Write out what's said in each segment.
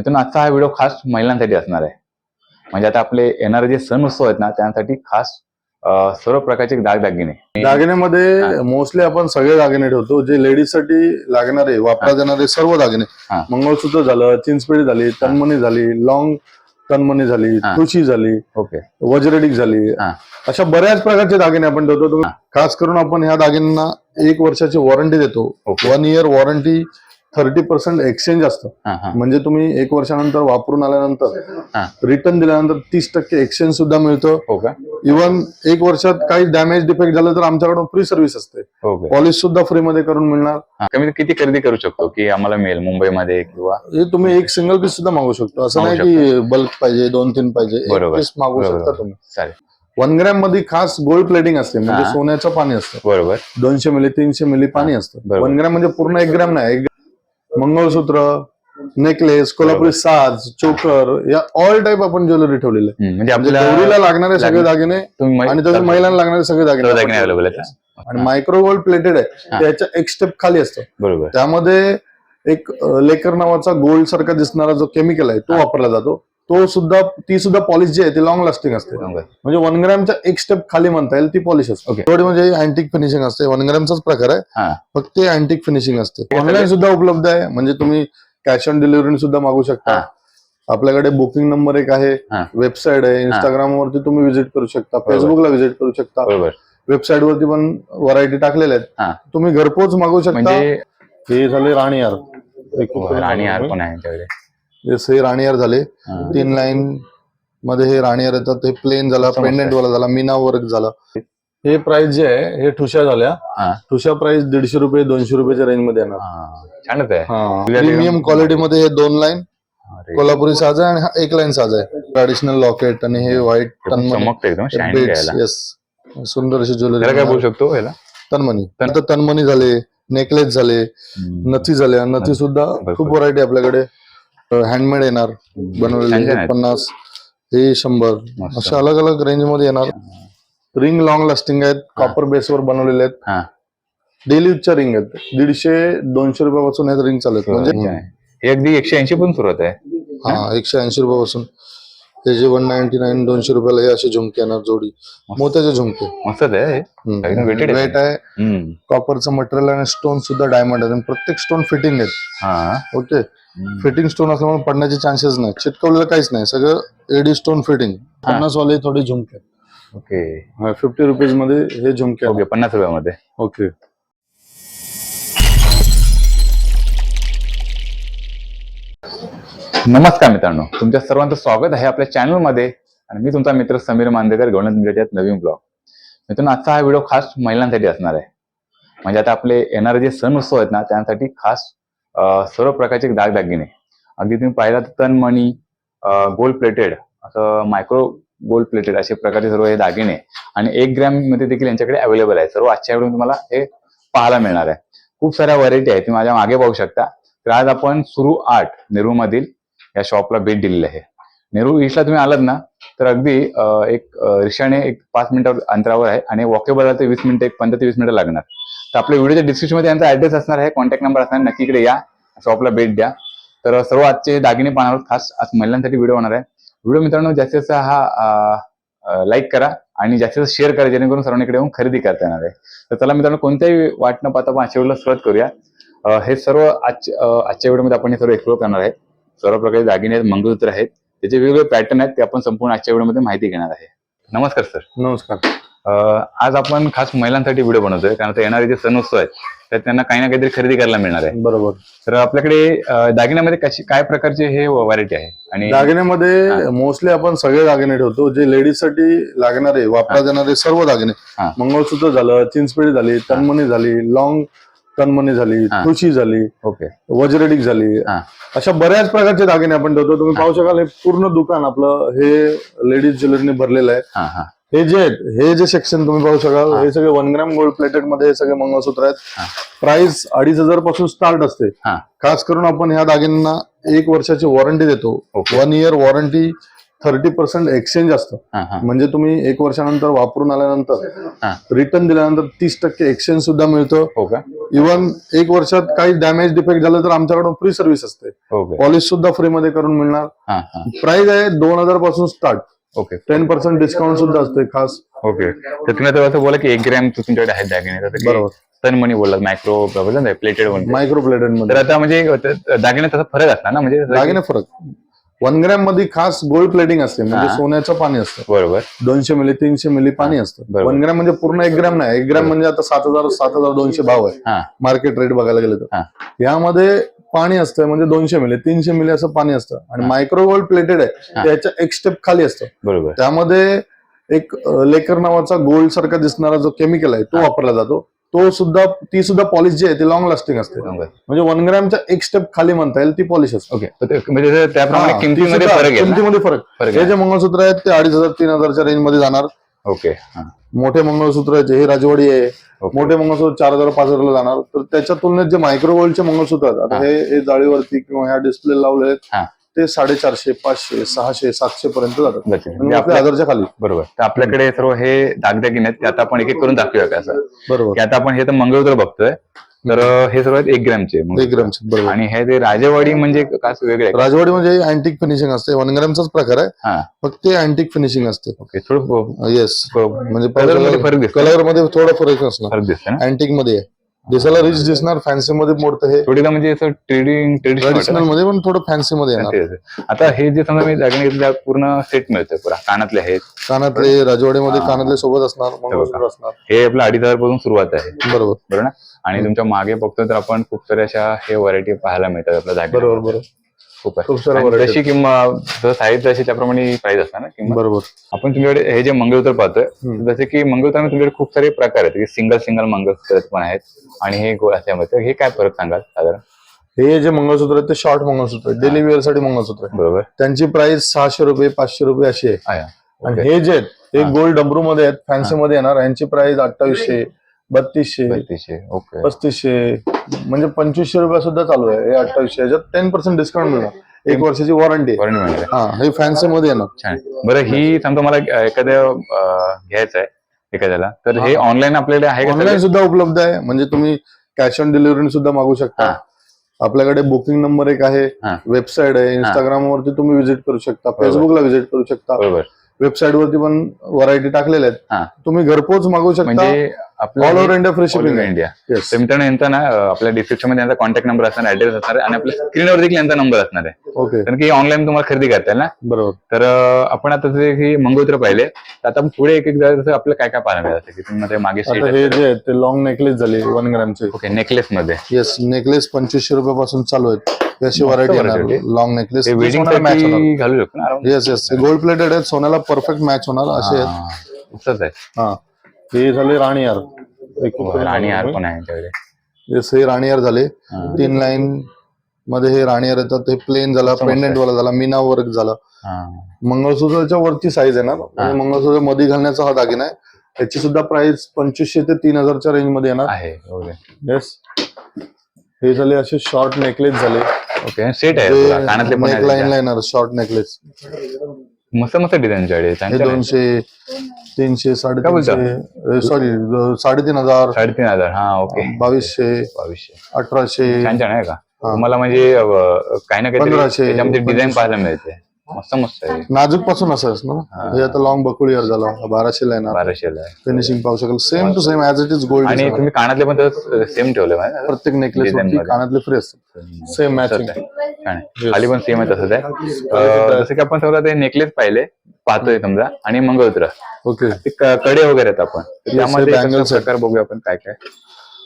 मित्रांनो आजचा हा व्हिडिओ खास महिलांसाठी असणार आहे. म्हणजे आता आपले येणारे जे सण उत्सव आहेत ना त्यांसाठी खास अं, सर्व प्रकारचे दागदागिने. दागिन्यामध्ये. मोस्टली आपण सगळे दागिने ठेवतो. जे लेडीजसाठी लागणारे वापरात येणारे सर्व दागिने. हा. मंगळसूत्र झालं चिंचपेढी झाली तनमणी झाली लॉंग तनमणी झाली हा. तुळशी झाली ओके. वज्रडिक झाली. हा. अशा बऱ्याच प्रकारचे दागिने आपण ठेवतो. तुम्ही-. खास करून आपण ह्या दागिन्यांना एक वर्षाची वॉरंटी देतो. One year warranty thirty percent exchange असतं. हा हा. म्हणजे तुम्ही एक वर्षानंतर वापरून आल्यानंतर हा. रिटर्न दिल्यानंतर तीस टक्के एक्सचेंज सुद्धा मिळतं. हो इव्हन एक वर्षात काही डॅमेज डिफेक्ट झालं तर आमच्याकडून फ्री सर्व्हिस असते. पॉलिश सुद्धा फ्री मध्ये करून मिळणार. हा, कमीत किती खरेदी करू शकतो? की आम्हाला मिळेल मुंबईमध्ये किंवा? हे तुम्ही एक सिंगल पीस सुद्धा मागू शकतो. असं नाही की बल्क पाहिजे दोन तीन पाहिजे. पीस मागू. शकता तुम्ही. वन ग्रॅममध्ये खास गोल्ड प्लेटिंग असते. म्हणजे हा. सोन्याचं पाणी असतं. बरोबर. दोनशे मिली तीनशे मिली पाणी असतं. वन ग्रॅम म्हणजे पूर्ण एक ग्रॅम नाही. एक मंगळसूत्र नेकलेस कोल्हापुरी साज चोकर या ऑल टाईप आपण ज्वेलरी ठेवलेले आहे. म्हणजे म्हणजे आपल्याला गौरीला लागणारे सगळे दागिने आणि तसं महिलांना लागणारे सगळे दागिने अवेलेबल आहे. आहेत आणि मायक्रो गोल्ड प्लेटेड आहे. त्याच्या एक स्टेप खाली असतं बरोबर त्यामध्ये एक लेकर नावाचा गोल्ड सारखा दिसणारा जो केमिकल आहे तो. वापरला जातो तो सुद्धा ती सुद्धा पॉलिश जी आहे ती लॉंग लास्टिंग असते. म्हणजे वन ग्रॅमच्या एक स्टेप खाली म्हणता येईल ती पॉलिश असते. थोडी म्हणजे अँटिक फिनिशिंग असते. वन ग्रॅमचाच प्रकार आहे. फक्त अँटिक फिनिशिंग असते. ऑनलाईन सुद्धा उपलब्ध आहे. म्हणजे तुम्ही कॅश ऑन डिलिव्हरी सुद्धा मागू शकता. आपल्याकडे बुकिंग नंबर एक आहे. वेबसाईट आहे. इंस्टाग्राम वरती तुम्ही विजिट करू शकता. फेसबुकला विजिट करू शकता. वेबसाईट वरती पण व्हरायटी टाकलेल्या. आहेत. तुम्ही घरपोच मागू शकता. म्हणजे हे झाले राणी हार पण आहे त्यांच्याकडे हे राणी हार झाले. तीन लाईन मध्ये हे राणी हार येतात हे प्लेन झाला. पेंडेंट वाला झाला मीना वर्क झाला. हे प्राइस जे आहे हे ठुशा झाल्या. ठुशा प्राइस दीडशे रुपये दोनशे रुपयेच्या रेंजमध्ये येणार. आहे. प्रीमियम क्वालिटी मध्ये हे दोन लाईन कोल्हापुरी साज आहे आणि हा एक लाईन साज आहे. ट्रॅडिशनल लॉकेट आणि हे व्हाईट येस सुंदर अशी त्याला काय ज्वेलरी बोलू शकतो याला तनमणी. तन- नंतर तनमणी झाले नेकलेस झाले. नथी झाल्या नथी सुद्धा. खूप व्हरायटी आपल्याकडे. हँडमेड येणार बनवलेले आहेत. पन्नास हे शंभर. अशा अलग अलग रेंजमध्ये येणार. रिंग लॉंग लास्टिंग आहेत कॉपर बेसवर बनवलेले आहेत. डेली यूजच्या रिंग आहेत. दीडशे दोनशे रुपयापासून हे रिंग चालत म्हणजे हे अगदी एकशे ऐंशी पण सुरुवात आहे. हा एकशे ऐंशी रुपयापासून. हे जे वन नाईन्टी नाईन दोनशे रुपयाला हे असे झुमके येणार जोडी. मोत्याचे झुमके. वेट आहे. कॉपरचं मटेरियल आणि स्टोन सुद्धा डायमंड आहे. आणि प्रत्येक स्टोन फिटिंग आहेत. ओके. फिटिंग स्टोन असल्यामुळे पडण्याचे चान्सेस नाही. चिटकवलेलं काहीच नाही. सगळं एडी स्टोन फिटिंग पन्नास वाले थोडे झुमके. ओके फिफ्टी रुपीजमध्ये हे झुमके. ओके पन्नास रुपयामध्ये. ओके नमस्कार मित्रांनो. तुमच्या सर्वांचं स्वागत आहे आपल्या चॅनलमध्ये आणि मी तुमचा मित्र समीर मांदेकर गवळण मिरजात नवीन ब्लॉग मित्रांनो आजचा हा व्हिडिओ खास महिलांसाठी असणार आहे. म्हणजे आता आपले येणारे जे सण उत्सव आहेत ना त्यांसाठी खास सर्व प्रकारचे दागदागिने अगदी तुम्ही पाहिला तर तनमणी गोल्ड प्लेटेड असं मायक्रो गोल्ड प्लेटेड असे प्रकारचे सर्व हे दागिने. आणि एक ग्रॅममध्ये देखील यांच्याकडे अवेलेबल आहे. सर्व आजच्या व्हिडिओ तुम्हाला हे पाहायला मिळणार आहे. खूप साऱ्या व्हरायटी आहेत. तुम्ही माझ्या मागे पाहू शकता. तर आज आपण सुरू आर्ट नेहरू मधील या शॉपला भेट दिलेली आहे. नेहरू ईस्टला तुम्ही आलात ना? तर अगदी एक रिक्षाने एक पाच मिनिटावर अंतरावर आहे आणि वॉकेबलला ते वीस मिनिटं एक पंधरा ते वीस मिनिटं लागणार. तर आपल्या व्हिडिओच्या डिस्क्रिप्शनमध्ये यांचा ऍड्रेस असणार आहे कॉन्टॅक्ट नंबर असणार नक्की इकडे या शॉपला भेट द्या. तर सर्व आजचे दागिने पाहणार खास आज महिलांसाठी व्हिडिओ होणार आहे. व्हिडिओ मित्रांनो जास्तीत जास्त हा लाईक करा आणि जास्तीत जास्त शेअर करा जेणेकरून सर्वांनी इकडे येऊन खरेदी करता येणार आहे. तर चला मित्रांनो कोणत्याही वाट न पाहता आपण आजच्या व्हिडिओला सुरुवात करूया. हे सर्व आज आजच्या व्हिडिओमध्ये आपण हे सर्व एक्सप्लोर करणार आहे. सर्व प्रकारचे दागिने आहेत मंगळसूत्र आहेत. त्याचे वेगवेगळे पॅटर्न आहेत ते आपण संपूर्ण आजच्या व्हिडिओमध्ये माहिती घेणार आहे. नमस्कार सर नमस्कार. आज आपण खास महिलांसाठी व्हिडिओ बनवतोय कारण आता येणारे जे सण उत्सव आहेत त्यात त्यांना काही ना काहीतरी खरेदी करायला मिळणार आहे. बरोबर. तर आपल्याकडे दागिन्यामध्ये कशी काय प्रकारचे हे व्हरायटी आहे? आणि दागिन्यामध्ये मोस्टली आपण सगळे दागिने ठेवतो जे लेडीजसाठी लागणारे वापरात येणारे सर्व दागिने. मंगळसूत्र झालं चिंचपेढी झाली तनमणी झाली लॉंग तनमणी झाली हा. तुळशी झाली ओके वज्रडिक झाली हा. अशा बऱ्याच प्रकारचे दागिने आपण ठेवतो तुम्ही. पाहू शकाल हे पूर्ण दुकान आपलं हे लेडीज ज्वेलरीने भरलेलं आहे हा हा हे जे आहेत हे जे सेक्शन तुम्ही पाहू शकाल हा. सगळे वन ग्रॅम गोल्ड प्लेटेडमध्ये हे सगळे मंगळसूत्र हा. आहेत प्राइस अडीच हजारपासून स्टार्ट असते हा. खास करून आपण ह्या दागिन्यांना एक वर्षाची वॉरंटी देतो one year warranty thirty percent exchange असतं. हा हा. म्हणजे तुम्ही एक वर्षानंतर वापरून आल्यानंतर हा. रिटर्न दिल्यानंतर तीस टक्के एक्सचेंज सुद्धा मिळतं. हो का? इव्हन एक वर्षात काही डॅमेज डिफेक्ट झालं तर आमच्याकडून फ्री सर्व्हिस असते. पॉलिश सुद्धा फ्री मध्ये करून मिळणार. हा हा. प्राइस आहे दोन हजारपासून start okay ten percent discount सुद्धा असते खास. ओके तर तुम्ही आता असं बोला की एक ग्रॅम तुमच्याकडे आहेत दागिने. बरोबर. तन मनी बोललात मायक्रो प्लेटेड वन मायक्रो प्लेटेडमध्ये आता म्हणजे त- दागिन्यात तसा फरक असणार ना? म्हणजे दागिने फरक. वन ग्रॅममध्ये खास गोल्ड प्लेटिंग असते म्हणजे. सोन्याचं पाणी असतं. बरोबर. दोनशे मिली तीनशे मिली पाणी असतं. बरोबर. वन ग्रॅम म्हणजे पूर्ण एक ग्रॅम नाही. एक ग्रॅम म्हणजे आता सात हजार सात हजार दोनशे भाव आहे. हा. मार्केट रेट बघायला गेलं हा. तर यामध्ये पाणी असतं म्हणजे दोनशे मिली तीनशे मिली असं पाणी असतं. आणि मायक्रो गोल्ड प्लेटेड आहे. त्याच्या एक स्टेप खाली असतं. बरोबर. त्यामध्ये एक अ, लेकर नावाचा गोल्ड सारखा दिसणारा जो केमिकल आहे तो. वापरला जातो. तो सुद्धा ती सुद्धा पॉलिश जी आहे ती लॉंग लास्टिंग असते. म्हणजे वन ग्रॅमच्या एक स्टेप खाली म्हणता येईल ती पॉलिश असते ओके म्हणजे त्याप्रमाणे किमतीमध्ये फरक? किमतीमध्ये फरक हे जे मंगळसूत्र आहेत ते अडीच हजार तीन हजारच्या रेंजमध्ये जाणार ओके. मोठे मंगळसूत्र आहेत हे राजवाडी आहे. मोठे मंगळसूत्र चार हजार पाच हजारला जाणार तर त्याच्या तुलनेत जे मायक्रो गोल्डचे मंगळसूत्र आहेत आता हा. जाळीवरती किंवा ह्या डिस्प्ले लावले आहेत. ते साडेचारशे पाचशे सहाशे सातशे पर्यंत जातात. म्हणजे आपल्या हजारच्या खाली. बरोबर. तर आपल्याकडे सर्व हे दागदागिने आहेत ते आता आपण एक एक करून दाखवूया का बरोबर. की आता आपण हे तर मंगळसूत्र बघतोय तर हे सर्व आहेत एक ग्रॅमचे. एक ग्रॅमचे बरोबर. आणि हे ते राजेवाडी म्हणजे काय वेगळे? राजवाडी म्हणजे अँटिक फिनिशिंग असते. वन ग्रॅमचाच प्रकार आहे. हा. फक्त ते अँटिक फिनिशिंग असते. ओके थोडं येस म्हणजे कलरमध्ये फरक कलरमध्ये थोडा फरक असणार. अँटिकमध्ये दिसायला रिच दिसणार फॅन्सी मध्ये मोडतं हे. थोडीला म्हणजे असं ट्रेडिंग ट्रेडिशनलमध्ये पण थोडं फॅन्सी मध्ये येणार. आता हे जे समजा मी दागिने घेतले पूर्ण सेट मिळतोय पुरा. कानातले आहेत. कानातले राजवाडीमध्ये हा. कानातले सोबत असणार मंगळसूत्र असणार. हे आपलं अडीच हजारपासून सुरुवात आहे. बरोबर. बरोबर ना? आणि तुमच्या मागे बघतोय तर आपण खूप साऱ्या अशा हे व्हरायटी पाहायला मिळतात आपल्या बरोबर दागिने बरोबर. खूप आहे खूप साऱ्या आणि variety जशी किंमत साईज जशी त्याप्रमाणे प्राइस असणार ना किंमत. बरोबर. आपण तुमच्याकडे हे जे मंगळसूत्र पाहतोय हम्म. जसे की मंगळसूत्रामध्ये तुमच्याकडे खूप सारे प्रकार आहेत सिंगल सिंगल मंगळसूत्र पण आहेत. आणि हे गोळ असल्यामध्ये हे काय फरक सांगाल साधारण? हे जे मंगळसूत्र आहेत ते शॉर्ट मंगळसूत्र आहेत. डेली वेअरसाठी मंगळसूत्र आहे बरोबर. त्यांची प्राइस सहाशे रुपये पाचशे रुपये अशी आहे. आहे. आणि. हे जे आहेत ते हा. गोल्ड डमरू मध्ये आहेत फॅन्सी मध्ये येणार. यांची प्राइस अठ्ठावीसशे बत्तीसशे. बत्तीसशे ओके. पस्तीसशे. म्हणजे पंचवीसशे रुपये सुद्धा चालू आहे. हे अठ्ठावीसशे याच्यात टेन पर्सेंट डिस्काउंट मिळणार. एक वर्षाची वॉरंटी वॉरंटी मिळणार हा हे फॅन्सी मध्ये येणार. छान. बरं ही समजा मला एखाद्या अं, घ्यायचं आहे एखाद्याला तर हे ऑनलाईन आपल्याकडे आहे का ऑनलाईन सगळं? सुद्धा उपलब्ध आहे. म्हणजे तुम्ही कॅश ऑन डिलिव्हरी सुद्धा मागू शकता. हा. आपल्याकडे बुकिंग नंबर एक आहे. हा. वेबसाईट आहे. इंस्टाग्राम वरती तुम्ही व्हिजिट करू शकता. फेसबुकला व्हिजिट करू शकता. बरोबर. वेबसाईट वरती पण व्हरायटी टाकलेल्या हा. आहेत तुम्ही घरपोच मागू शकता. म्हणजे all over India free shipping आहे. इंडिया तर मित्रांनो यांचा ना आपल्या डिस्क्रिप्शनमध्ये यांचा कॉन्टॅक्ट नंबर असणार ऍड्रेस असणार आहे आणि आपल्या स्क्रीनवर देखील यांचा नंबर असणार आहे. ओके कारण की ऑनलाईन तुम्हाला खरेदी करता येईल ना? बरोबर. तर आपण आता जे हे मंगळसूत्र पाहिले तर आता पुढे एक एक जसं आपलं काय काय पाहायला मिळतं की तुम्ही मागे आता हे जे आहेत ते लॉंग नेकलेस झाले वन ग्रॅमचे ओके नेकलेस मध्ये. येस नेकलेस पंचवीसशे रुपयापासून चालू आहेत. अशी व्हरायटी येणार. लॉंग नेकलेस वेडिंग मॅच घालू शकतो? येस येस गोल्ड प्लेटेड आहेत सोन्याला परफेक्ट मॅच होणार असे आहेत. आहे हा. हे झाले राणी एक आणि हार पण आहे यांच्याकडे येस हे राणी हार झाले. हा. तीन लाईन मध्ये हे राणी हार येतात. हे प्लेन झाला समजतंय. पेंडेंट वाला झाला मीना वर्क झाला. हा. मंगळसूत्राच्या वरती साईज येणार म्हणजे मंगळसूत्रमध्ये घालण्याचा हा दागिना आहे. त्याची सुद्धा प्राइस पंचवीसशे ते तीन हजारच्या रेंजमध्ये येणार. आहे ओके येस हे झाले असे शॉर्ट नेकलेस झाले. ओके सेट आहे पुरा. कानातले पण नेक लाईन. येणार शॉर्ट नेकलेस मस्त मस्त हे त्यांच्या दोनशे तीनशे साडेतीनशे सॉरी साडेतीन हजार साडेतीन हजार हा ओके बावीसशे बावीसशे. अठराशे. छान छान आहे का. तुम्हाला म्हणजे काही ना काहीतरी पंधराशे, त्याच्यामध्ये डिझाईन. पाहायला मिळते. मस्त मस्त आहे. नाजूकपासून असं हा. ना? हे. आता लॉंग बकुळी हार झाला. हा बाराशेला येणार बाराशेला आहे. फिनिशिंग पाहू शकाल. Same to same as it is gold आणि तुम्ही कानातले पण सेम ठेवले माहिती प्रत्येक नेकलेस Design मध्ये. कानातले फ्री असतात. सेम मॅचिंग छान आहे. खाली पण सेम आहे तसंच आहे. अं, जसं की आपण समजा ते नेकलेस पाहिले पाहतोय समजा आणि मंगळसूत्र. ओके ते क- कडे वगैरे आहेत आपण. तर हे त्यामध्ये bangles प्रकार बघूया आपण काय काय.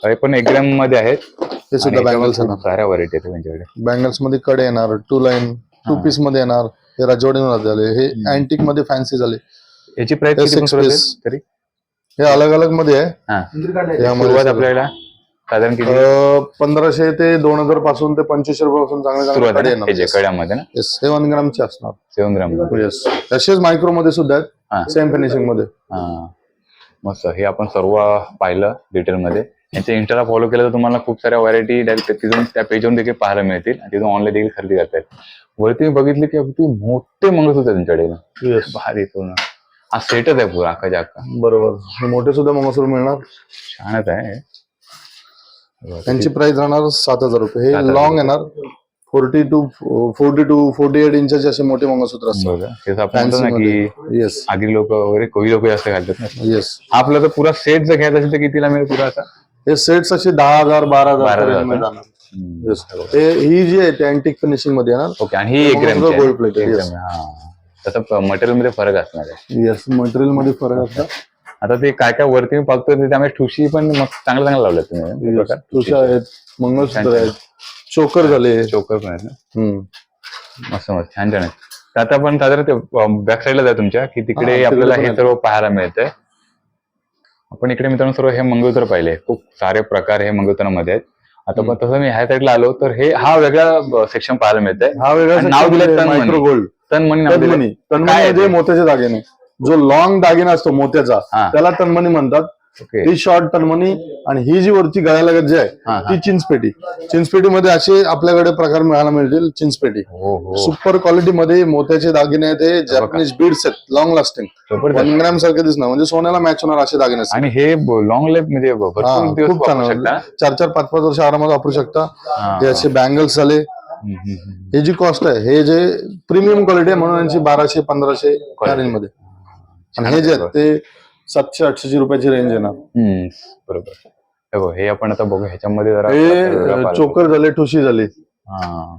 हे पण एक ग्रॅममध्ये आहेत. हे सुद्धा बँगल्स येणार साऱ्या व्हरायटी आहेत त्यांच्याकडे. बँगल्समध्ये कडे येणार टू लाईन टू पीसमध्ये येणार हे राजवाडीवर झाले हे अँटिकमध्ये फॅन्सी झाले. याची प्राइस हे. तरी? हे अलग अलगमध्ये आहे. हा. यामध्ये. आपल्याला साधारण पंधराशे ते दोन हजारपासून ते पंचवीसशे रुपयापासून चांगले चांगले सुरुवात कडे आहे ना? हे जे येणार कड्यामध्ये ना? येस हे वन ग्रामचे असणार. सेवन ग्राम येस तसेच मायक्रो मध्ये सुद्धा. आहेत. सेम फिनिशिंगमध्ये. हा. मस्त. हे आपण सर्व पाहिलं डिटेल मध्ये. यांच्या इंस्टाला फॉलो केलं तर तुम्हाला खूप साऱ्या व्हरायटी डायरेक्ट तिथून त्या पेजवरून देखील पाहायला मिळतील. आणि तिथून ऑनलाईन देखील खरेदी करता येईल. वरती मी बघितले की अगदी मोठे मंगळसूत्र त्यांच्याकडे भारी पूर्ण हा सेटच आहे पुरा अख्खाच्या अख्खा बरोबर. हे मोठे सुद्धा मंगळसूत्र मिळणार? छानच आहे. त्यांची प्राइस राहणार सात हजार रुपये. सात हे हजार लॉंग येणार. Forty two forty two forty eight इंचाचे असे मोठे मंगळसूत्र असतात. बघा. तेच आपण म्हणतो ना की येस आगरी लोक वगैरे कोळी लोक जास्त घालतात. ना येस आपला तर पुरा सेट जर घ्यायचा असेल तर कितीला मिळेल पुरा असा? हे सेट्स असे दहा हजार बारा हजार Yes. हे ही जी आहे ते अँटिक फिनिशिंगमध्ये येणार ओके आणि ही एक ते ग्रॅमची गोल्ड आहे. एक ग्रॅम आहे, हा. तसं मटेरियलमध्ये फरक असणार आहे. येस मटेरियलमध्ये फरक असतात आता ते काय काय वरती मी बघतोय ते त्यामुळे ठुशी पण मग चांगलं चांगलं लावलं तुम्ही. तुषा आहेत मंगळसूत्र आहेत. चोकर झाले. चोकर पण आहेत ना? हम्म. मस्त मस्त. छान छान. आहेत तर आता आपण साधारण ते बॅक साईडला जाय तुमच्या की हा, तिकडे तिकडे आपल्याला पण हे आहे. सर्व पाहायला मिळतंय. आपण इकडे मित्रांनो सर्व हे मंगळसूत्र पाहिले खूप सारे प्रकार हे मंगळसूत्रामध्ये आहेत आता पण तसं मी ह्या साईडला आलो तर हे हा वेगळा सेक्शन पाहायला मिळतंय हा वेगळा नाव तन्मणी. मायक्रो गोल्ड तन मनी नाव दिलंय. तन्मणी तन्मणी म्हणजे ते? मोत्याचे दागिने जो लॉंग दागिना असतो मोत्याचा. त्याला तन्मणी म्हणतात ही शॉर्ट तन्मणी आणि ही जी वरची गळ्यालगत जी हा, आहे हा. ती चिंचपेटी. चिंचपेटीमध्ये असे आपल्याकडे प्रकार मिळायला मिळतील चिंचपेटी. हो हो. सुपर क्वालिटी मध्ये मोत्याचे दागिने आहेत हे जॅपनीज बीड्स आहेत लॉंग लास्टिंग वन ग्रॅम सारखे दिसणार म्हणजे सोन्याला मॅच होणार असे दागिने आणि हे लॉंग लाईफ म्हणजे हा, दिवस खूप शकता. चार चार पाच पाच वर्ष आरामात वापरू शकता. हा. हे असे बँगल्स झाले. हे जी कॉस्ट आहे हे जे प्रीमियम क्वालिटी आहे म्हणून यांची बाराशे पंधराशे रेंजमध्ये. आणि हे जे आहेत ते सातशे आठशे रुपयाची रेंज येणार हम्म, बरोबर. हे बघ, हे आपण आता बघू. ह्याच्यामध्ये जरा हे. चोकर झाले ठुशी झाली. हा.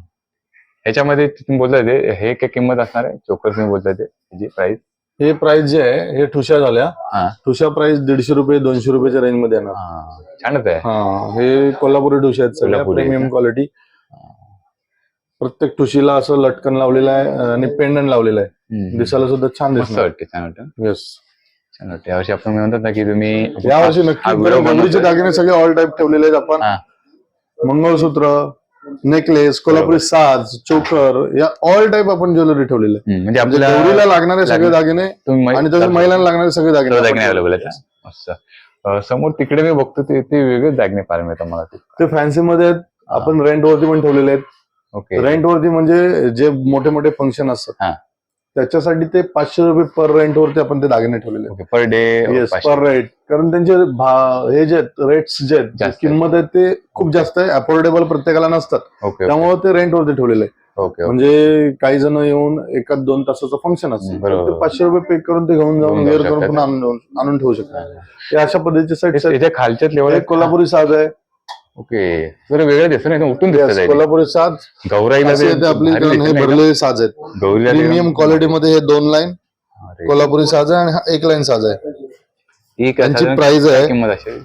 ह्याच्यामध्ये तुम्ही बोलताय ते हे काय किंमत असणार आहे? चोकर तुम्ही बोलताय ते ह्याची प्राइस हे प्राइस जे आहे हे ठुशा झाल्या. हा. ठुशा प्राइस दीडशे रुपये दोनशे रुपयाच्या रेंजमध्ये येणार. हा. छानच आहे. हा. हे कोल्हापुरी ठुशा आहेत सगळ्या कोल्हापुरी. प्रीमियम? क्वालिटी प्रत्येक ठुशीला असं लटकन लावलेलं आहे आणि पेंडन लावलेलं आहे. हम्म. दिसायला सुद्धा छान मस्त दिसणार वाटते छान वाटतं येस छान वाटते यावर्षी आपण म्हणतात ना की तुम्ही यावर्षी हा नक्की व्हिडिओ गौरीचे बनवतोय. दागिने सगळे ऑल टाईप ठेवलेले आहेत आपण. हा. मंगळसूत्र नेकलेस कोल्हापुरी साज चोकर या ऑल टाईप आपण ज्वेलरी ठेवलेले. आहे हम्म, म्हणजे म्हणजे आपल्याला गौरीला लागणारे सगळे लागणार- दागिने तुम्ही आणि तसं महिलांना लागणारे सगळे दागिने सर्व आपण दागिने अवेलेबल आहेत ना? मस्त. अं, समोर तिकडे मी बघतो ते ते वेगळेच दागिने पाहायला मिळतात मला ते. ते फॅन्सी मध्ये आहेत. आपण रेंट वरती पण ठेवलेले आहेत. ओके. रेंट वरती म्हणजे जे मोठे मोठे फंक्शन हा. त्याच्यासाठी ते पाचशे रुपये पर रेंट वरती आपण ते दागिने ठेवलेले per day yes per rate कारण त्यांचे भा- हे जे रेट्स जे आहेत जास्त आहेत. किंमत आहे ते खूप जास्त आहे. अफोर्डेबल प्रत्येकाला नसतात. ओके त्यामुळे ते रेंट वरती ठेवलेले आहे ओके म्हणजे काही जण येऊन एका दोन तासाचं फंक्शन बरोबर. तर ते पाचशे रुपये पे करून ते घेऊन जाऊन घेऊन जाऊ वेअर करून. पुन्हा आणून आणून ठेवू शकतात. हे अशा पद्धतीचे आहेत खालच्याच लेवल एक कोल्हापुरी साज आहे. ओके. जरा वेगळं दिसतं ना एकदम उठून Yes, दिसत कोल्हापुरी साज. गौराईला असे ते ते आपली भारी कारण हे दिसतं ना एकदम. भरलेले साज आहेत. गौरीला ते प्रीमियम क्वालिटी मध्ये हे दोन लाईन अरे, कोल्हापुरी साज आहे आणि हा एक लाईन साज आहे. ही काय त्यांची साधारण आहे. किंमत असेल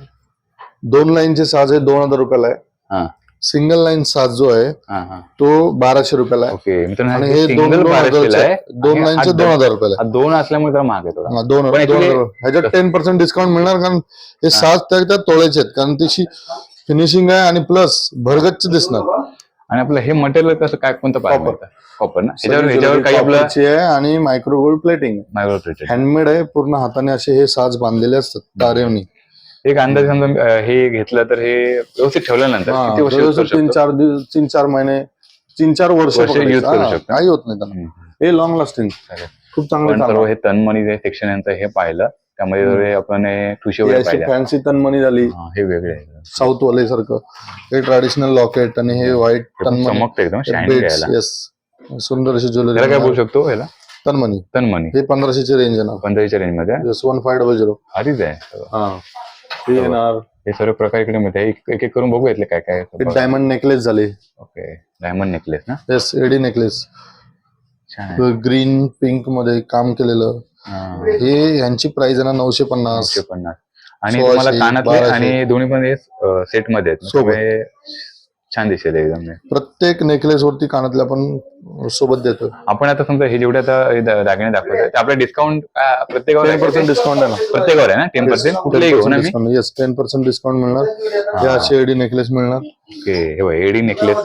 दोन लाईनचे साज आहे दोन हजार रुपयाला आहे. हा. सिंगल लाईन साज जो आहे हा हा. तो बाराशे रुपयाला आहे. ओके मित्रांनो आणि हे दोन सिंगल दोन बाराशेला हजारचे आहे. आहे. दोन आणि लाईनचे हा दोन हजार रुपयाला हा दोन असल्यामुळे जरा महाग आहे थोडा. आहे. हा, दोन पण दोन actually- हजार ह्याच्यात टेन पर्सेंट डिस्काउंट मिळणार कारण हे साज त्या त्या तोळ्याचे आहेत. कारण त्याची फिनिशिंग आहे आणि प्लस भरगच्च दिसणार आणि आपलं हे मटेरियल कसं काय कोणतं Copper. कॉपर ना ह्याच्यावर ह्याच्यावर काही आपलं आहे आणि micro gold plating micro treated handmade आहे पूर्ण हाताने असे हे साज बांधलेले असतात तारेवनी एक अंदाज समजा अं, हे घेतलं तर हे व्यवस्थित ठेवल्यानंतर हा, किती वर्ष use व्यवस्थित करू तीन शकतो? चार दिवस तीन चार महिने तीन चार वर्ष वर्ष पकडायचं. use करू हा, शकतो. काही होत नाही त्यांना हम्म. हे लॉंग लास्टिंग. खूप चांगले पण सर्व हे तनमनी जे सेक्शन यांचं हे पाहिलं त्यामध्ये. जर आपण हे ठुशी वगैरे पाहिल्या. फॅन्सी तन्मनी झाली. हा, हे वेगळे. आहे. साऊथ वाले सारखं हे ट्रॅडिशनल लॉकेट आणि हे व्हाईट हे पण तन्मनी चमकतं एकदम येस सुंदर अशी त्याला काय बोलू ज्वेलरी शकतो ह्याला तन्मनी तनमनी हे पंधराशेची रेंज येणार. पंधराच्या रेंजमध्ये? वन फाय डबल झिरो भारीच आहे. हा. हे येणार. हे सर्व प्रकार इकडे मिळते. एक एक एक करून बघू यातले काय काय हे डायमंड नेकलेस झाले. ओके. डायमंड नेकलेस ना? येस एडी नेकलेस छान. आहे. ग्रीन पिंकमध्ये काम केलेलं. हा. ह्यांची प्राइस आहे ना नऊशे पन्नास पन्नास आणि सोळाशे, तुम्हाला कानातले बाराशे. आणि दोन्ही पण हे सेटमध्ये आहेत सोबत. त्यामुळे छान दिसेल एकदम हे. प्रत्येक नेकलेस वरती कानातले आपण सोबत देतो आपण आता समजा हे जेवढे आता हे दा- दागिने दाखवत ते आपलं डिस्काउंट प्रत्येकावर टेन पर्सेंट ते? डिस्काउंट आहे ना प्रत्येकावर आहे ना टेन पर्सेंट कुठलेही घेऊ ना मी येस टेन पर्सेंट डिस्काउंट मिळणार हे हा. असे एडी नेकलेस मिळणार ओके हे बघ एडी नेकलेस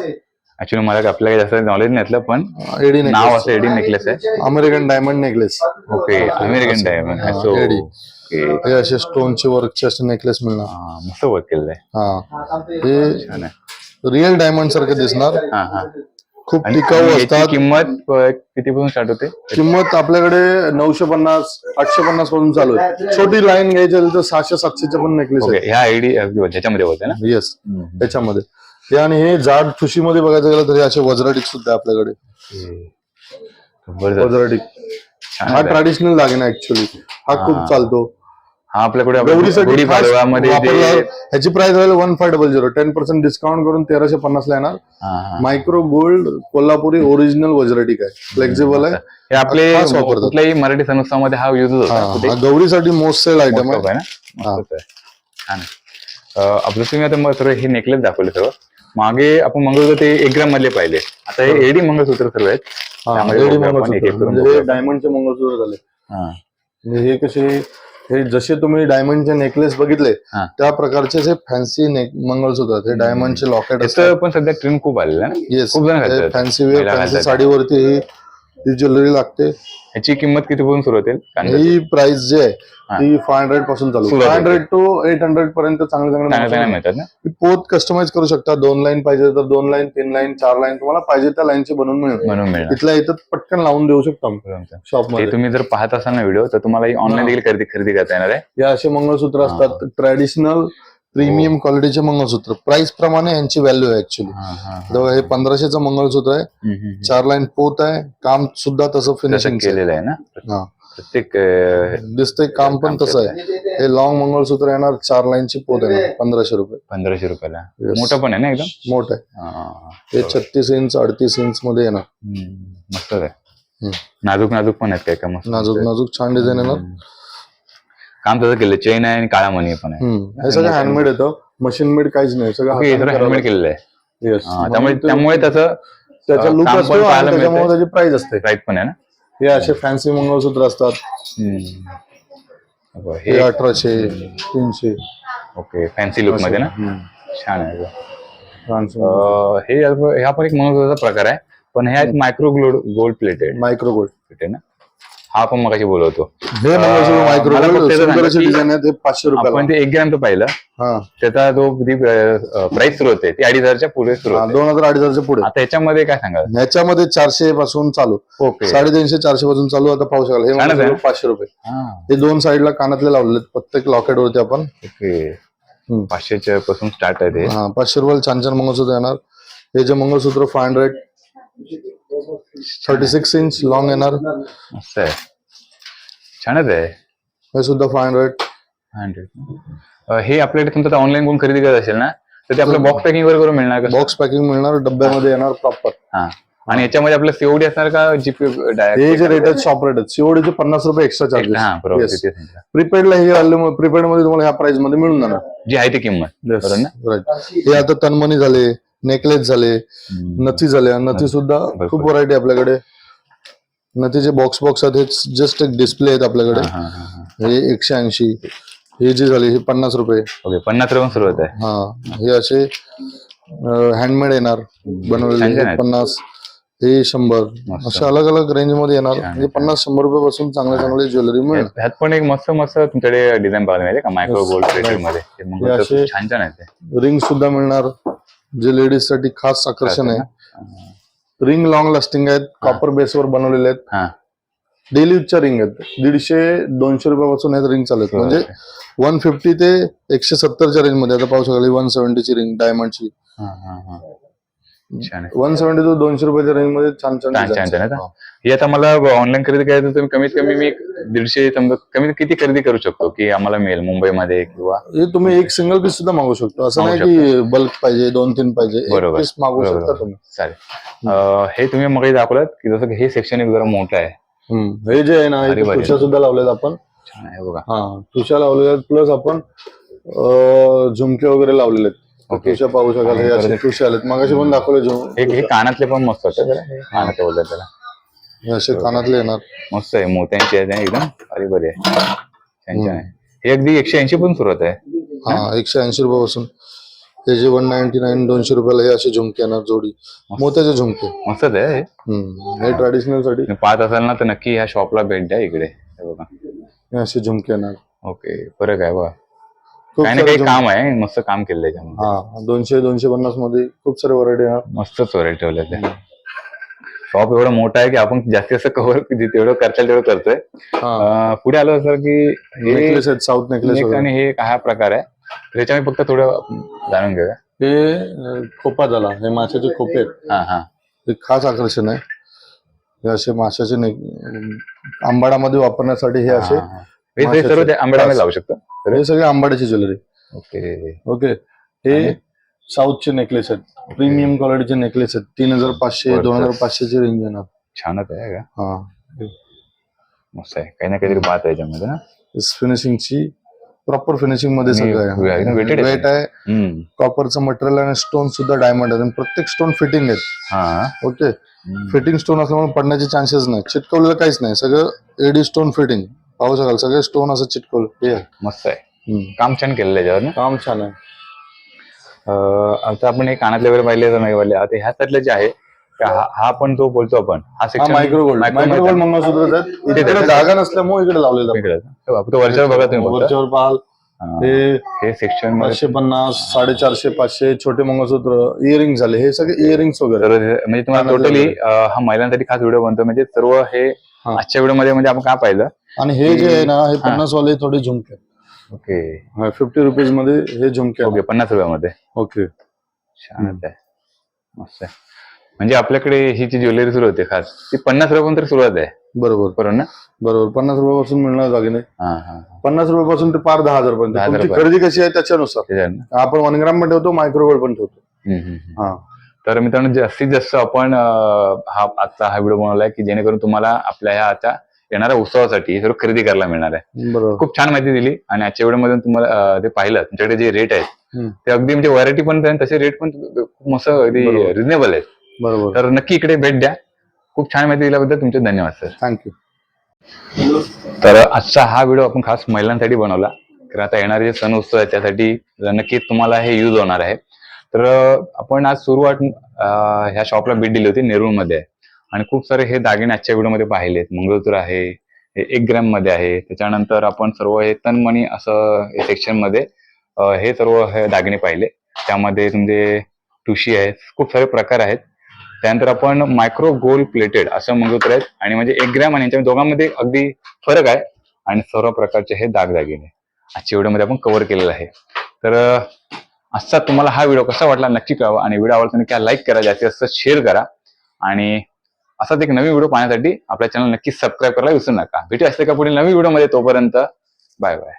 ऍक्च्युली मला आपल्याला जास्त नॉलेज नसलं पण एडी नाव असं एडी नेकलेस आहे. American diamond necklace okay American diamond so AD. Okay हे असे स्टोनचे वर्कचे असे नेकलेस मिळणार. मस्त वर्क केलेलं आहे हा हे रिअल डायमंड सारखे दिसणार. हा हा. खूप टिकाऊ असतात. किंमत अ, कितीपासून स्टार्ट होते? किंमत आपल्याकडे नऊशे पन्नास आठशे पन्नासपासून चालू आहे. छोटी लाईन घ्यायची असेल तर सहाशे सातशेचे पण नेकलेस ह्या आयडी ह्याच्यामध्ये होते ना? येस त्याच्यामध्ये. हे आणि हे जाड ठुशीमध्ये बघायचं गेलं तर हे असे वज्राटिक सुद्धा आहे आपल्याकडे. वज्राटिक हा. ट्रॅडिशनल दागिना ऍक्च्युली हा खूप चालतो. हा आपल्याकडे आपल्या गौरीसाठी गुढी खास पाडव्यामध्ये वापरला जे- ह्याची प्राइस राहील one five double zero ten percent discount करून तेराशे पन्नास ला येणार. हा, हा. मायक्रो गोल्ड कोल्हापुरी ओरिजिनल वज्राटिक आहे. फ्लेक्झिबल आहे. हे आपले खास वापरतात. कुठल्याही मराठी सण उत्सवामध्ये हा युज हा, कुठे? हा गौरीसाठी मोस्ट सेल आयटम मोठं आहे. आहे ना? मस्तच आहे. छान आहे. अं, आपलं तुम्ही आता मग सर्व हे नेकलेस दाखवले सर्व मागे आपण मंगळसूत्र ते एक ग्राम मधले पाहिले आता हे एडी मंगळसूत्र सर्व आहेत त्यामध्ये एडी बघूया आपण एक एक मंगळसूत्र. करून म्हणजे बघूया. डायमंडचे मंगळसूत्र झाले हा. म्हणजे हे कसे हे जसे तुम्ही डायमंडचे नेकलेस बघितले हा. त्या प्रकारचे हे फॅन्सी मंगळसूत्र आहेत. हे डायमंडचे लॉकेट असतात याचं पण सध्या ट्रेंड खूप आलेला आहे ना येस खूप जण घालतात. फॅन्सी वेअर महिला फॅन्सी घालतात. साडीवरती ही ही ज्वेलरी लागते. ह्याची किंमत कितीपासून सुरू होते ही प्राइस जी आहे. ती फाय हंड्रेडपासून चालू. Five hundred to eight hundred पर्यंत चांगले चांगले मिळतात ना? पोत कस्टमाइज करू शकता. दोन लाईन पाहिजे तर दोन लाईन तीन लाईन चार लाईन तुम्हाला पाहिजे त्या लाईनची बनवून मिळेल. इथल्या इथं पटकन लावून देऊ शकतो. शॉप ते मध्ये. तुम्ही जर पाहत असाल ना व्हिडिओ तर तुम्हाला ऑनलाईन. देखील खरेदी खरेदी करता येणार आहे. हे असे मंगळसूत्र असतात. ट्रॅडिशनल प्रीमियम क्वालिटीचे मंगळसूत्र. प्राइस प्रमाणे यांची व्हॅल्यू आहे ऍक्च्युली हा, पंधराशेचं मंगळसूत्र आहे. चार लाईन पोत आहे. काम सुद्धा तसं फिनिशिंग केलेलं आहे ना? प्रत्येक दिसतंय काम पण तसं आहे. हे लॉंग मंगळसूत्र येणार चार लाईनची पोत येणार पंधराशे रुपये. पंधराशे रुपयाला. मोठं पण आहे ना एकदम? मोठ आहे. हा. हे छत्तीस इंच अडतीस इंच मध्ये येणार. मस्तच आहे. नाजूक नाजूक पण आहेत काय मस्त? नाजूक नाजूक छान डिझाईन येणार. काम तसं केलं. चेन आहे आणि काळा मणी पण आहे. हे सगळं हँडमेड येतं. मशीन मेड काहीच नाही. सगळं ओके, हे हँडमेड केलेलं आहे. Yes. हा, त्यामुळे म्हणून ते- त्यामुळे त्याचं त्याचा लुक काम असतो आणि त्याच्यामुळे मिळतंय. त्याची प्राइस असते. प्राईस पण आहे ना? हे असे फॅन्सी मंगळसूत्र असतात. हम्म. हे हे अठराशे तीनशे. ओके फॅन्सी लुकमध्ये ना. छान आहे अं, हे हे हा पण एक मंगळसूत्राचा प्रकार आहे. पण हे आहेत micro gold gold plated micro gold आहे ना? हा पण मगाशी बोलवतो. हे मायक्रो ते सांगा पाचशे आपण रुपयाला ते एक ग्रॅमचं पाहिलं. हा. त्याचा जो प्राइस सुरू होते. ती अडीच हजारच्या पुढे सुरू हा, होते. दोन हजार अडीच हजारच्या पुढे. आता याच्यामध्ये काय सांगाल? ह्याच्यामध्ये चारशे पासून चालू. ओके. साडेतीनशे चारशे पासून चालू आता पाहू शकाल. हे छानच आहे. मंगळसूत्र पाचशे रुपये. हा. हे दोन साईडला कानातले लावलेले आहेत. प्रत्येक लॉकेट वरती आपण. ओके. हम्म. पाचशेच्या पासून स्टार्ट आहे ते. हा पाचशे रुपयाला छान छान मंगळसूत्र येणार. हे जे mangalsutra five hundred thirty six inch long येणार मस्त आहे छानच आहे हे सुद्धा फाय हंड्रेड हंड्रेड हे आपल्याकडे तुमचं ऑनलाईन कोण खरेदी करत असेल ना तर ते आपलं बॉक्स पॅकिंग वर करून मिळणार का बॉक्स पॅकिंग मिळणार डब्यामध्ये येणार प्रॉपर हा आणि याच्यामध्ये आपलं सीओडी असणार का जीपे हे डायरेक्ट जे रेट आहेत शॉप रेट आहेत सीओडीचे पन्नास रुपये एक्स्ट्रा चार्जेस. तिथे सांगितलं. प्रीपेडला हे आले प्रीपेडमध्ये तुम्हाला ह्या प्राइसमध्ये मिळून जाणार जी आहे ती किंमत बरोबर ना Right. हे आता तनमणी झाले नेकलेस झाले. नथी झाल्या. नथी सुद्धा खूप व्हरायटी आपल्याकडे. नथीचे बॉक्स बॉक्स आहेत हे जस्ट एक डिस्प्ले आहेत आपल्याकडे. हा, एकशे ऐंशी. हे जे झाले हे पन्नास रुपये. ओके पन्नास रुपये सुरुवात आहे. हा. हे असे हँडमेड येणार. बनवलेले. पन्नास हे शंभर. असे अलग अलग रेंजमध्ये येणार म्हणजे पन्नास शंभर रुपये पासून चांगले चांगले ज्वेलरी मिळेल. ह्यात पण एक मस्त मस्त तुमच्याकडे डिझाईन बघायला मिळते का? Micro gold. मध्ये. छान छान आहे रिंग सुद्धा मिळणार. जे लेडीजसाठी खास आकर्षण आहे. रिंग लॉंग लास्टिंग आहेत कॉपर बेसवर बनवलेले आहेत. हा. डेली यूजच्या रिंग आहेत. दीडशे दोनशे रुपयापासून आहेत रिंग चालत म्हणजे वन फिफ्टी ते एकशे सत्तरच्या रेंजमध्ये. आता पाहू शकाल वन सेव्हन्टीची रिंग डायमंडची. छान वन सेव्हन्टी टू दोनशे रुपयाच्या रेंजमध्ये छान छान छान छान designs छान आहेत. आहे का? हे आता मला ऑनलाईन खरेदी करायचं तर तुम्ही कमीत कमी मी एक दीडशे समजा कमीत किती खरेदी करू शकतो की आम्हाला मिळेल मुंबईमध्ये किंवा हे तुम्ही एक सिंगल पीस सुद्धा मागू शकतो असं मागू नाही की बल्क पाहिजे दोन तीन पाहिजे एक बरोबर. पीस मागू बरोबर. शकता तुम्ही चालेल अं, हे तुम्ही मग दाखवलं की जसं की हे सेक्शन एक जरा मोठं आहे हम्म. हे जे आहे ना अरे बरे. तुषा सुद्धा लावलेत आपण छान आहे बघा हा तुषा लावलेले आहेत प्लस आपण अं, झुमके वगैरे लावलेले आहेत ओके. तुषा पाहू शकाल हे असे तुषे आलेत. मगाशी पण दाखवले हे हे कानातले पण मस्त होते जरा. हे कानातले बोलतात त्याला हे असे कानातले येणार. मस्त आहे मोत्यांची आहे एकदम अरे बरे आहे. छान छान आहे. हे अगदी एकशे ऐंशी पण सुरुवात आहे. हा एकशे ऐंशी रुपयापासून. हे जे वन नाईन्टी नाईन दोनशे रुपयाला हे असे झुमके येणार जोडी. मोत्याचे झुमके. मस्तच आहे हे. हम्म. हे ट्रॅडिशनलसाठी. तुम्ही पाहत असाल ना तर नक्की ह्या शॉपला भेट द्या इकडे. हे बघा. हे असे झुमके येणार. ओके फरक आहे बघा. काही ना काही काम आहे मस्त काम केलंय त्याच्यामध्ये हा दोनशे दोनशे पन्नासमध्ये खूप सारे व्हरायटी येणार मस्तच व्हरायटी ठेवल्या त्या शॉप एवढा मोठा आहे की आपण जास्तीत जास्त कव्हर तेवढं करता तेवढं करतोय. हा. अं, पुढे आलो सर की हे नेकलेस आहेत साऊथ नेकलेस neck आणि हे हा प्रकार आहे. त्याच्यामध्ये फक्त थोडं जाणून घेऊया. हे अं, खोपा झाला हे माशाचे खोपे आहेत. हा हा. हे खास आकर्षण आहे. हे असे माशाचे नेक आंबाडामध्ये वापरण्यासाठी हे असे हा, हा. हे हे सर्व आंबेडामध्ये लावू शकतो? हे सगळे आंबाड्याची ज्वेलरी. ओके. ओके. हे? साऊथचे नेकलेस आहेत. प्रीमियम क्वालिटीचे नेकलेस आहेत. तीन हजार पाचशे दोन हजार. पाचशेची रेंज येणार छानच आहे का? हा. मस्त आहे. काही ना काहीतरी बात आहे याच्यामध्ये ना? फिनिशिंगची प्रॉपर फिनिशिंगमध्ये सगळं आहे. वेट आहे. कॉपरचं मटेरियल आणि स्टोन सुद्धा डायमंड आहे प्रत्येक स्टोन फिटिंग आहेत. हा. ओके. फिटिंग स्टोन असल्यामुळे पडण्याचे चान्सेस नाही. चिटकवलेलं काहीच नाही. सगळं एडी स्टोन फिटिंग पाहू शकाल सगळे स्टोन असं चिटकवलं. आहे. मस्त आहे. काम छान केलेलं आहे याच्यावर ना काम छान आहे. अं, आता आपण हे कानातले वगैरे पाहिले तर नाही पाहिले? आता ह्याच्यातले जे आहे का हा हा पण तो बोलतो आपण. हा हा section- micro gold micro gold mangalsutra इकडे जागा नसल्यामुळे इकडे लावलेलं. हे तो वरच्यावर बघा तुम्ही फक्त. वरच्यावर पाहाल. हा. हे हे सेक्शन पाचशे पन्नास साडेचारशे पाचशे छोटे मंगळसूत्र इयरिंग झाले. हे सगळे इयरिंग्स वगैरे. म्हणजे तुम्हाला कानातले टोटली. हा महिलांसाठी खास व्हिडिओ बनतो. म्हणजे सर्व हे हा. आजच्या व्हिडिओमध्ये म्हणजे आपण काय पाहिलं? आणि हे जे आहे ना हे पन्नास वाले थोडे झुमके. ओके. फिफ्टी रुपीजमध्ये हे झुमके ओके पन्नास रुपयामध्ये. ओके. छानच आहे. मस्त आहे. म्हणजे आपल्याकडे ही जी ज्वेलरी सुरू होते खास ती पन्नास रुपयापासून तर सुरुवात आहे. बरोबर. बरोबर ना? बरोबर. पन्नास रुपयापासून मिळणार दागिने. हा हा पन्नास रुपयापासून ते पार दहा हजार पर्यंत दहा तुमची. खरेदी कशी आहे त्याच्यानुसार? आपण वन ग्राम पण ठेवतो मायक्रो गोल्ड पण ठेवतो. हम्म, हम्म, हम्म. हा. तर मित्रांनो जास्तीत जास्त आपण अं, हा आजचा हा व्हिडिओ बनवलाय की जेणेकरून तुम्हाला आपल्या ह्या आता येणाऱ्या उत्सवासाठी सर्व खरेदी करायला मिळणार आहे. बरोबर. खूप छान माहिती दिली आणि आजच्या व्हिडिओमध्ये तुम्हाला ते पाहिलं तुमच्याकडे जे रेट आहेत. ते अगदी म्हणजे व्हरायटी पण आहे, तसे रेट पण खूप मस्त. रिजनेबल आहेत. बरोबर. तर नक्की इकडे भेट द्या. खूप छान माहिती दिल्याबद्दल तुमचे धन्यवाद सर थँक्यू तर आजचा हा व्हिडिओ आपण खास महिलांसाठी बनवला. तर आता येणारे जे सण उत्सव आहेत त्यासाठी नक्कीच तुम्हाला हे यूज होणार आहे. तर आपण आज सुरुवात ह्या शॉपला भेट दिली होती नेरूळमध्ये. आणि खूप सारे हे दागिने आजच्या व्हिडिओमध्ये पाहिलेत मंगळसूत्र आहे हे एक ग्रॅममध्ये आहे. त्याच्यानंतर आपण सर्व हे तनमणी असं सेक्शनमध्ये हे सर्व हे दागिने पाहिले. त्यामध्ये तुमचे टुशी आहेत खूप सारे प्रकार आहेत. त्यानंतर आपण मायक्रो गोल प्लेटेड असं मंगळसूत्र आहेत. आणि म्हणजे एक ग्रॅम आणि यांच्या दोघांमध्ये अगदी फरक आहे. आणि सर्व प्रकारचे हे दागदागिने आजच्या व्हिडिओमध्ये आपण कव्हर केलेलं आहे. तर असा आजचा तुम्हाला हा व्हिडिओ कसा वाटला नक्की कळवा. आणि व्हिडिओ आवडताना काय लाईक करा जास्तीत जास्त शेअर करा. आणि असाच एक नवीन व्हिडिओ पाहण्यासाठी आपल्या चॅनल नक्की सबस्क्राईब करायला विसरू नका. भेटू असले का पुढील नवीन व्हिडिओमध्ये. तोपर्यंत बाय बाय